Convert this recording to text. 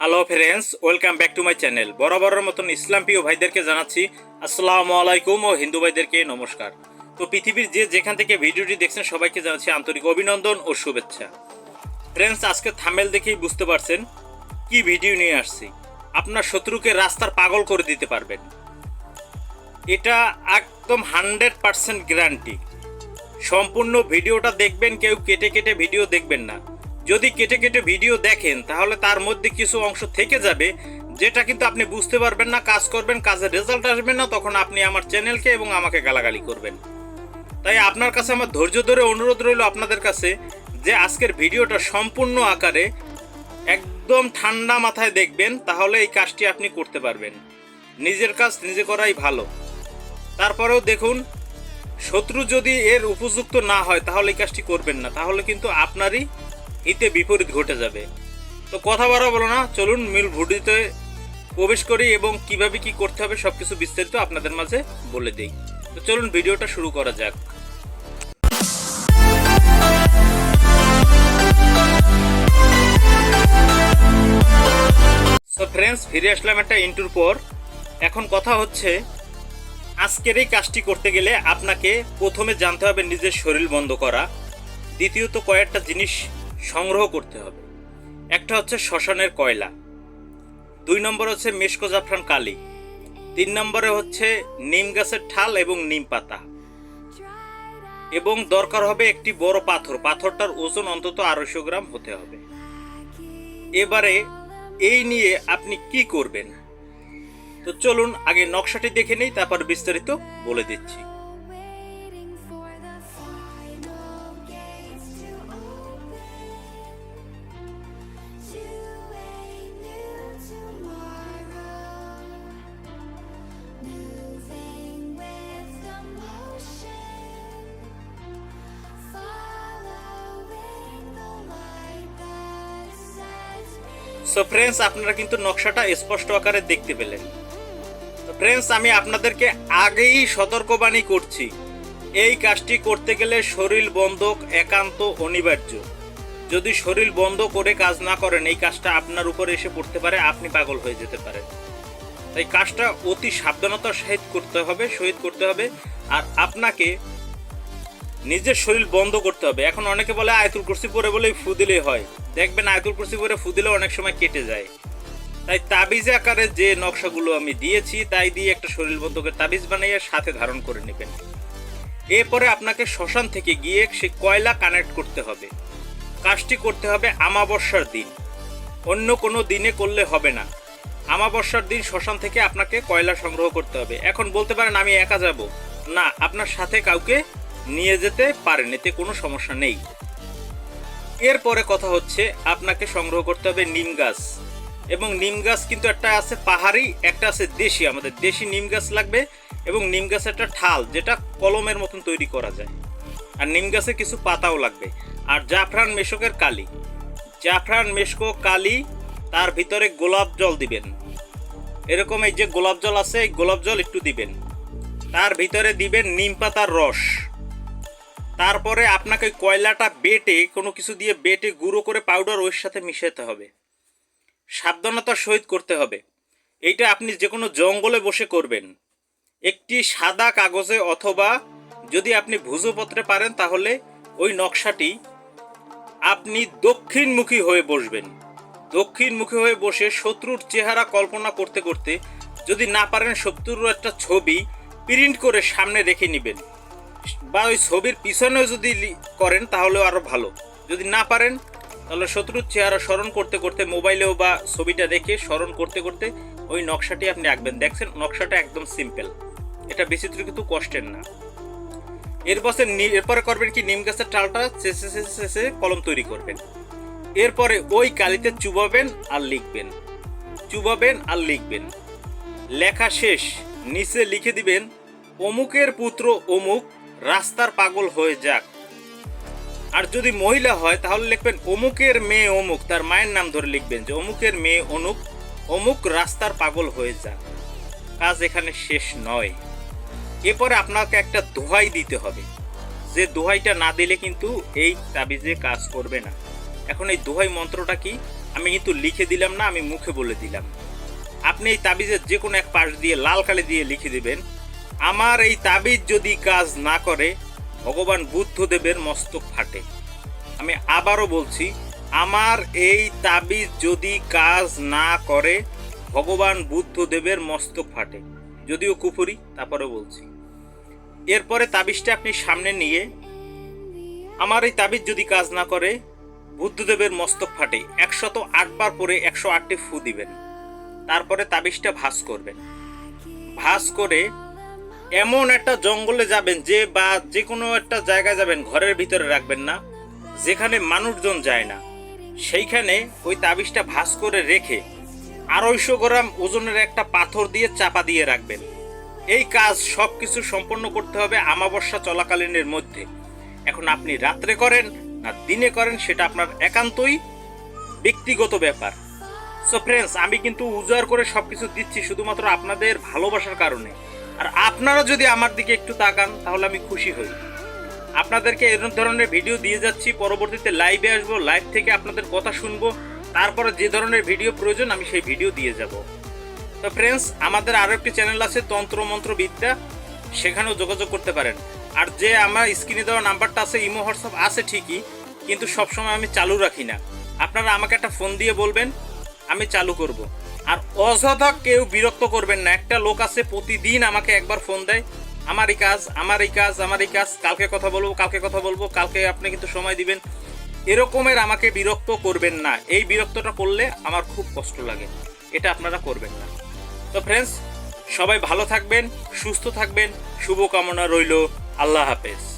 Hello friends welcome back to my channel বরাবরের মতন ইসলাম প্রিয় ভাইদেরকে জানাচ্ছি, আসসালামু আলাইকুম ও হিন্দু ভাইদেরকে নমস্কার। তো পৃথিবীর যে যেখান থেকে ভিডিওটি দেখছেন, সবাইকে জানাচ্ছি আন্তরিক অভিনন্দন ও শুভেচ্ছা। ফ্রেন্ডস আজকে থামেল দেখেই বুঝতে পারছেন কি ভিডিও নিয়ে আসছি। আপনার শত্রুকে রাস্তার পাগল করে দিতে পারবেন। এটা একদম হান্ড্রেড পার্সেন্ট গ্যারান্টি সম্পূর্ণ ভিডিওটা দেখবেন, কেউ কেটে কেটে ভিডিও দেখবেন না। যদি কেটে কেটে ভিডিও দেখেন, তাহলে তার মধ্যে কিছু অংশ থেকে যাবে, যেটা কিন্তু আপনি বুঝতে পারবেন না, কাজ করবেন, কাজের রেজাল্ট আসবে না, তখন আপনি আমার চ্যানেলকে এবং আমাকে গালাগালি করবেন। তাই আপনার কাছে আমার ধৈর্য ধরে অনুরোধ রইল আপনাদের কাছে যে আজকের ভিডিওটা সম্পূর্ণ আকারে একদম ঠান্ডা মাথায় দেখবেন, তাহলে এই কাজটি আপনি করতে পারবেন। নিজের কাজ নিজে করাই ভালো। তারপরেও দেখুন, শত্রু যদি এর উপযুক্ত না হয়, তাহলে এই কাজটি করবেন না। তাহলে কিন্তু আপনারই হিতে বিপরীত ঘটে যাবে। তো কথা বলা বলো না, চলুন মিল ভুডিতে প্রবেশ করি এবং কীভাবে কি করতে হবে সবকিছু বিস্তারিত আপনাদের মাঝে বলে দেই। তো চলুন ভিডিওটা শুরু করা যাক। সো ফ্রেন্ডস ফিরে আসলাম একটা ইন্টুর পর। এখন কথা হচ্ছে, আজকের এই কাজটি করতে গেলে আপনাকে প্রথমে জানতে হবে নিজের শরীর বন্ধ করা। দ্বিতীয়ত কয়েকটা জিনিস সংগ্রহ করতে হবে। একটা হচ্ছে শ্মশানের কয়লা। দুই নম্বর হচ্ছে মেশকো জাফরান কালি। তিন নম্বরে হচ্ছে নিম গাছের ঠাল এবং নিম পাতা। এবং দরকার হবে একটি বড় পাথর। পাথরটার ওজন অন্তত আড়াইশো গ্রাম হতে হবে। এবারে এই নিয়ে আপনি কি করবেন? তো চলুন আগে নকশাটি দেখে নেই, তারপর বিস্তারিত বলে দিচ্ছি। সো ফ্রেন্ডস আপনারা কিন্তু নকশাটা স্পষ্ট আকারে দেখতে পেলেন। তো ফ্রেন্ডস আমি আপনাদেরকে আগেই সতর্কবাণী করছি। এই কাজটি করতে গেলে শরীর বন্ধক একান্ত অনিবার্য। যদি শরীর বন্ধ করে কাজ না করেন, এই কাজটা আপনার উপরে এসে পড়তে পারে, আপনি পাগল হয়ে যেতে পারেন। তাই কাজটা অতি সাবধানতার সহিত করতে হবে, সহিত করতে হবে। আর আপনাকে নিজের শরীর বন্ধ করতে হবে। এখন অনেকে বলে, আয়তুল কুরসি পরে বলেই ফু দিলেই হয়। দেখবেন আয়তুল কুরসি পরে ফু দিলে অনেক সময় কেটে যায়। তাই তাবিজ আকারে যে নকশাগুলো আমি দিয়েছি, তাই দিয়ে একটা শরীর বন্ধকে তাবিজ বানিয়ে সাথে ধারণ করে নেবেন। এরপরে আপনাকে শ্মশান থেকে গিয়ে সে কয়লা কানেক্ট করতে হবে। কাজটি করতে হবে আমাবস্যার দিন। অন্য কোনো দিনে করলে হবে না। আমাবস্যার দিন শ্মশান থেকে আপনাকে কয়লা সংগ্রহ করতে হবে। এখন বলতে পারেন আমি একা যাব। না, আপনার সাথে কাউকে নিয়ে যেতে পারেন, এতে কোনো সমস্যা নেই। এরপরে কথা হচ্ছে, আপনাকে সংগ্রহ করতে হবে নিম গাছ। এবং নিম গাছ কিন্তু একটা আছে পাহাড়ি, একটা আছে দেশি। আমাদের দেশি নিম গাছ লাগবে এবং নিম গাছের একটা ঠাল, যেটা কলমের মতন তৈরি করা যায়। আর নিম গাছে কিছু পাতাও লাগবে। আর জাফরান মেশকের কালি। জাফরান মেশকো কালি, তার ভিতরে গোলাপ জল দিবেন। এরকম এই যে গোলাপ জল আছে, এই গোলাপ জল একটু দিবেন। তার ভিতরে দিবেন নিম পাতার রস। তারপরে আপনাকে কয়লাটা বেটে, কোনো কিছু দিয়ে বেটে গুঁড়ো করে পাউডার ওর সাথে মিশাতে হবে। সাবধানতার সহিত করতে হবে। এইটা আপনি যে কোনো জঙ্গলে বসে করবেন। একটি সাদা কাগজে অথবা যদি আপনি ভুজোপত্রে পারেন, তাহলে ওই নকশাটি আপনি দক্ষিণমুখী হয়ে বসবেন। দক্ষিণমুখী হয়ে বসে শত্রুর চেহারা কল্পনা করতে করতে যদি না পারেন শত্রুর একটা ছবি প্রিন্ট করে সামনে রেখে নেবেন। বা ওই ছবির পিছনেও যদি করেন, তাহলেও আরও ভালো। যদি না পারেন, তাহলে শত্রুর চেহারা স্মরণ করতে করতে মোবাইলেও বা ছবিটা দেখে স্মরণ করতে করতে ওই নকশাটি আপনি আঁকবেন। দেখছেন, নকশাটা একদম সিম্পল এটা বিচিত্র কিন্তু কষ্টের না। এরপরে এরপরে করবেন কি, নিম গাছের টালটা চেঁচে চেঁচে চেঁচে কলম তৈরি করবেন। এরপরে ওই কালিতে চুবাবেন আর লিখবেন। চুবাবেন আর লিখবেন। লেখা শেষ। নিচে লিখে দিবেন, অমুকের পুত্র অমুক রাস্তার পাগল হয়ে যাক। আর যদি মহিলা হয়, তাহলে লিখবেন, অমুকের মেয়ে অমুক। তার মায়ের নাম ধরে লিখবেন যে, অমুকের মেয়ে অনুক অমুক রাস্তার পাগল হয়ে যাক। কাজ এখানে শেষ নয়। এরপরে আপনাকে একটা দোহাই দিতে হবে। যে দোহাইটা না দিলে কিন্তু এই তাবিজে কাজ করবে না। এখন এই দোহাই মন্ত্রটা কি? আমি কিন্তু লিখে দিলাম না, আমি মুখে বলে দিলাম। আপনি এই তাবিজের যে কোনো এক পাশ দিয়ে, লাল কালি দিয়ে লিখে দিবেন আমার এই তাবিজ যদি কাজ না করে, ভগবান বুদ্ধদেবের মস্তক ফাটে। আমি আবারও বলছি, আমার এই তাবিজ যদি কাজ না করে, ভগবান বুদ্ধদেবের মস্তক ফাটে। যদিও কুপুরি তারপরে বলছি। এরপরে তাবিজটা আপনি সামনে নিয়ে, আমার এই তাবিজ যদি কাজ না করে, বুদ্ধদেবের মস্তক ফাটে। একশত আটবার পরে একশো আটটি ফু দিবেন। তারপরে তাবিজটা ভাস করবেন। ভাস করে এমন একটা জঙ্গলে যাবেন যে বা যে কোনো একটা জায়গায় যাবেন, ঘরের ভিতরে রাখবেন না, যেখানে মানুষজন যায় না। সেইখানে ওই তাবিজটা ভাস করে রেখে আড়াইশো গ্রাম ওজনের একটা পাথর দিয়ে চাপা দিয়ে রাখবেন। এই কাজ সব কিছু সম্পন্ন করতে হবে আমাবস্যা চলাকালীনের মধ্যে। এখন আপনি রাত্রে করেন না দিনে করেন, সেটা আপনার একান্তই ব্যক্তিগত ব্যাপার। সো ফ্রেন্ডস আমি কিন্তু উজাড় করে সব কিছু দিচ্ছি শুধুমাত্র আপনাদের ভালোবাসার কারণে। আর আপনারা যদি আমার দিকে একটু তাকান, তাহলে আমি খুশি হই। আপনাদেরকে এরকম ধরনের ভিডিও দিয়ে যাচ্ছি, পরবর্তীতে লাইভে আসব লাইভ থেকে আপনাদের কথা শুনব, তারপরে যে ধরনের ভিডিও প্রয়োজন, আমি সেই ভিডিও দিয়ে যাব। তো ফ্রেন্ডস আমাদের আরও একটি চ্যানেল আছে তন্ত্র মন্ত্র বিদ্যা সেখানেও যোগাযোগ করতে পারেন। আর যে আমার স্ক্রিনে দেওয়া নাম্বারটা আছে, ইমো, হোয়াটসঅ্যাপ আছে ঠিকই, কিন্তু সবসময় আমি চালু রাখি না। আপনারা আমাকে একটা ফোন দিয়ে বলবেন, আমি চালু করব। আর অযথা কেউ বিরক্ত করবেন না। একটা লোক আছে, প্রতিদিন আমাকে একবার ফোন দেয় আমার এই কাজ আমার এই কাজ আমার এই কাজ, কালকে কথা বলব, কালকে কথা বলব, কালকে আপনি কিন্তু সময় দিবেন। এরকমের আমাকে বিরক্ত করবেন না। এই বিরক্তটা করলে আমার খুব কষ্ট লাগে। এটা আপনারা করবেন না। তো ফ্রেন্ডস সবাই ভালো থাকবেন, সুস্থ থাকবেন, শুভকামনা রইল। আল্লাহ হাফেজ।